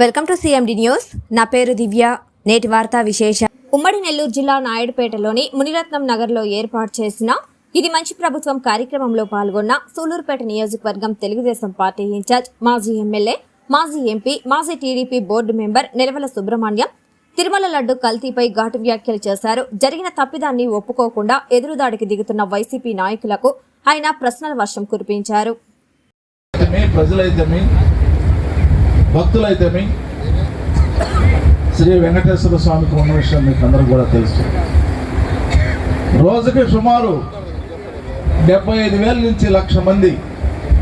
Welcome to CMD news. నా పేరు దివ్య. నేటి వార్తా విశేష ఉమ్మడి నెల్లూరు జిల్లా నాయుడుపేటలోని మునిరత్నం నగర్లో ఏర్పాటు చేసిన ఇది మంచి ప్రభుత్వం కార్యక్రమంలో పాల్గొన్న సూలూరుపేట నియోజకవర్గం తెలుగుదేశం పార్టీ ఇన్ఛార్జ్ మాజీ ఎమ్మెల్యే మాజీ ఎంపీ మాజీ TDP board member Nilavala Subrahmanyam Tirumala laddu కల్తీపై ఘాటు వ్యాఖ్యలు చేశారు. జరిగిన తప్పిదాన్ని ఒప్పుకోకుండా ఎదురుదాడికి దిగుతున్న వైసీపీ నాయకులకు ఆయన ప్రశ్నల వర్షం కురిపించారు. భక్తులైతేమి శ్రీ వెంకటేశ్వర స్వామికి ఉన్న విషయం మీకు అందరూ కూడా తెలుసు. రోజుకి సుమారు డెబ్బై ఐదు వేల నుంచి లక్ష మంది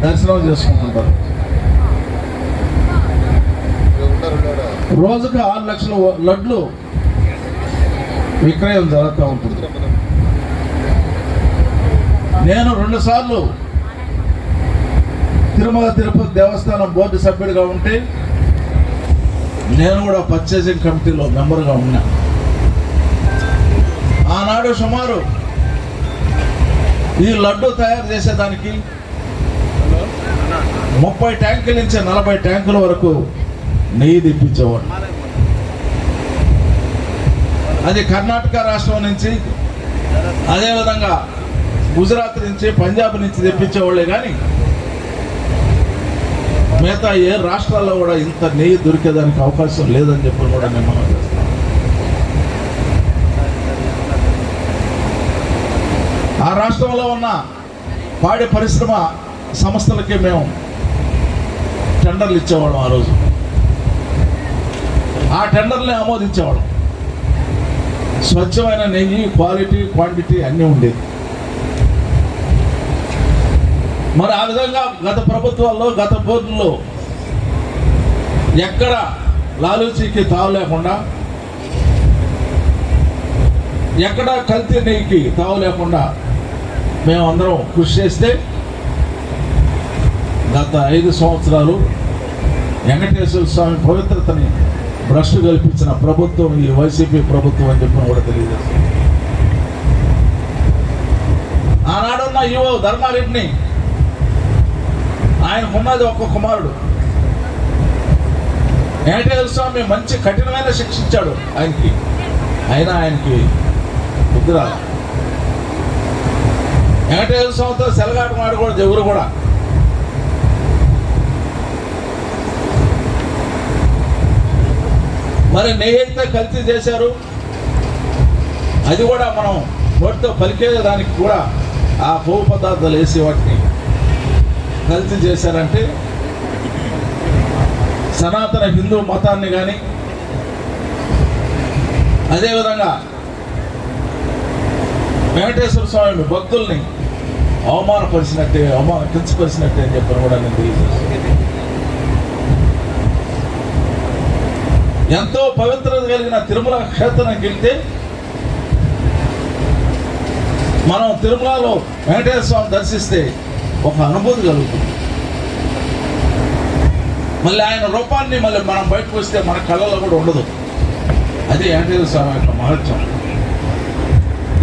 దర్శనం చేసుకుంటుంటారు. రోజుకి ఆరు లక్షల లడ్లు విక్రయం జరుగుతూ ఉంటుంది. నేను రెండుసార్లు తిరుమల తిరుపతి దేవస్థానం బోర్డు సభ్యుడిగా ఉంటే నేను కూడా పర్చేసింగ్ కమిటీలో మెంబర్గా ఉన్నా. ఆనాడు సుమారు ఈ లడ్డు తయారు చేసేదానికి ముప్పై ట్యాంకుల నుంచి నలభై ట్యాంకుల వరకు నెయ్యి తెప్పించేవాడు. అది కర్ణాటక రాష్ట్రం నుంచి అదేవిధంగా గుజరాత్ నుంచి పంజాబ్ నుంచి తెప్పించేవాళ్ళే కానీ మిగతా ఏ రాష్ట్రాల్లో కూడా ఇంత నెయ్యి దొరికేదానికి అవకాశం లేదని చెప్పి కూడా నేను మనం చేస్తాను. ఆ రాష్ట్రంలో ఉన్న పాడి పరిశ్రమ సంస్థలకి మేము టెండర్లు ఇచ్చేవాళ్ళం ఆ రోజు. ఆ టెండర్ని ఆమోదించేవాళ్ళం. స్వచ్ఛమైన నెయ్యి క్వాలిటీ క్వాంటిటీ అన్నీ ఉండేది. మరి ఆ విధంగా గత ప్రభుత్వాల్లో గత బోర్డుల్లో ఎక్కడ లాలూచీకి తావు లేకుండా ఎక్కడ కల్తీ నెయ్యికి తావు లేకుండా మేమందరం కృషి చేస్తే గత ఐదు సంవత్సరాలు వెంకటేశ్వర స్వామి పవిత్రతని భ్రష్టు కల్పించిన ప్రభుత్వం ఈ వైసీపీ ప్రభుత్వం అని చెప్పిన కూడా తెలియజేస్తుంది. ఆనాడున్న యువ ధర్మారెడ్డిని ఆయన ఉన్నది ఒక్క కుమారుడు. వెంకటేశ్వర స్వామి మంచి కఠినమైన శిక్షించాడు ఆయనకి. అయినా ఆయనకి బుద్ధి రాదు. వెంకటేశ్వర స్వామితో సెలగాటం ఆడకూడదు ఎవరు కూడా. మరి నెయ్యి కల్తీ చేశారు? అది కూడా మనం నోటితో పలికేదానికి కూడా ఆ కొవ్వు పదార్థాలు వేసి వాటిని కల్తీ చేశారంటే సనాతన హిందూ మతాన్ని కానీ అదేవిధంగా వెంకటేశ్వర స్వామి భక్తుల్ని అవమానపరిచినట్టే అవమాన కించపరిచినట్టే అని చెప్పని కూడా నేను తెలియజేస్తాను ఎంతో పవిత్రత కలిగిన తిరుమల క్షేత్రానికి వెళ్తే మనం తిరుమలలో వెంకటేశ్వర స్వామి దర్శిస్తే ఒక అనుభూతి కలుగుతుంది మళ్ళీ ఆయన రూపాన్ని మళ్ళీ మనం బయటకు వస్తే మన కళ్ళలో కూడా ఉండదు. అది వెంకటేశ్వర స్వామి యొక్క మహత్యం.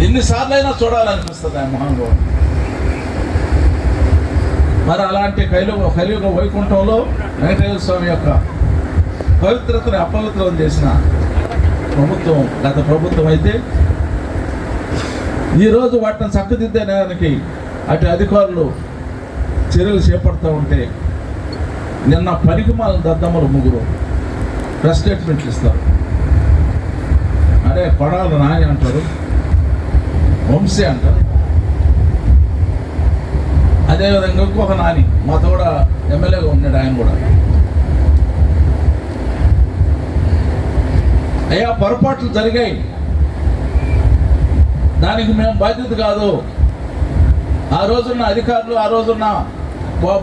ఎన్నిసార్లు అయినా చూడాలనిపిస్తుంది ఆయన మహానుభావుడు. మరి అలాంటి కలియుగ కలియుగ వైకుంఠంలో వెంకటేశ్వర స్వామి యొక్క పవిత్రతను అపవిత్రం చేసిన ప్రభుత్వం గత ప్రభుత్వం అయితే ఈరోజు వాటిని చక్కదిద్దే నేరానికి అటు అధికారులు చర్యలు చేపడుతూ ఉంటే నిన్న పరిగమాల దద్దమ్మలు ముగ్గురు ప్రెస్ స్టేట్మెంట్లు ఇస్తారు. అరే కొడాల నాని అంటారు వంశీ అంటారు. అదేవిధంగా ఇంకొక నాని మాతో కూడా ఎమ్మెల్యేగా ఉన్నాడు ఆయన కూడా. అయ్యా పొరపాట్లు జరిగాయి. దానికి మేము బాధ్యత కాదు. ఆ రోజున్న అధికారులు ఆ రోజున్న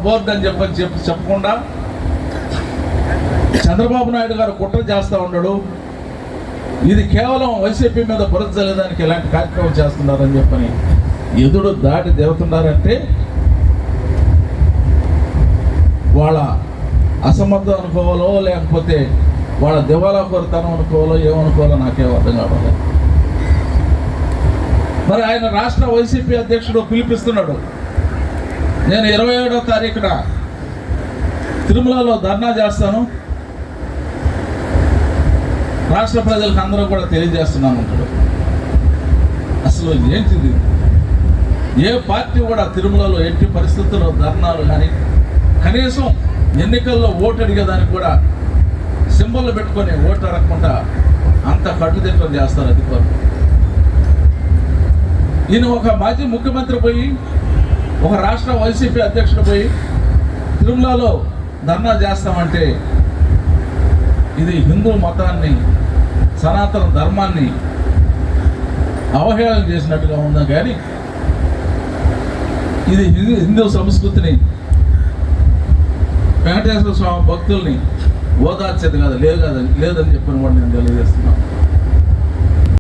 బోర్డు అని చెప్పని చెప్పి చెప్పకుండా చంద్రబాబు నాయుడు గారు కుట్ర చేస్తూ ఉన్నాడు. ఇది కేవలం వైసీపీ మీద బురద జల్లేదానికి ఇలాంటి కార్యక్రమం చేస్తున్నారని చెప్పని ఎదుడు దాటి దేవుతున్నారంటే వాళ్ళ అసమర్థం అనుకోవాలో లేకపోతే వాళ్ళ దివాలా కోరుతనం అనుకోవాలో ఏమనుకోవాలో నాకేం అర్థం కావాలి మరి ఆయన రాష్ట్ర వైసీపీ అధ్యక్షుడు పిలిపిస్తున్నాడు. నేను ఇరవై ఏడో తారీఖున తిరుమలలో ధర్నా చేస్తాను. రాష్ట్ర ప్రజలకు అందరూ కూడా తెలియజేస్తున్నాను అంటాడు అసలు ఏంటిది? ఏ పార్టీ కూడా తిరుమలలో ఎట్టి పరిస్థితుల్లో ధర్నాలు కానీ కనీసం ఎన్నికల్లో ఓటు అడిగేదానికి కూడా సింబల్ పెట్టుకొని ఓటు అడగకుండా అంత కట్టుదిట్టం చేస్తారు అధికారులు. ఈయన ఒక మాజీ ముఖ్యమంత్రి పోయి ఒక రాష్ట్ర వైసీపీ అధ్యక్షుడు పోయి తిరుమలలో ధర్నా చేస్తామంటే ఇది హిందూ మతాన్ని సనాతన ధర్మాన్ని అవహేళన చేసినట్టుగా ఉందా? కానీ ఇది హిందూ హిందూ సంస్కృతిని వెంకటేశ్వర స్వామి భక్తుల్ని ఓదార్చేది కాదు లేదు కాదని లేదని చెప్పిన కూడా నేను తెలియజేస్తున్నాను.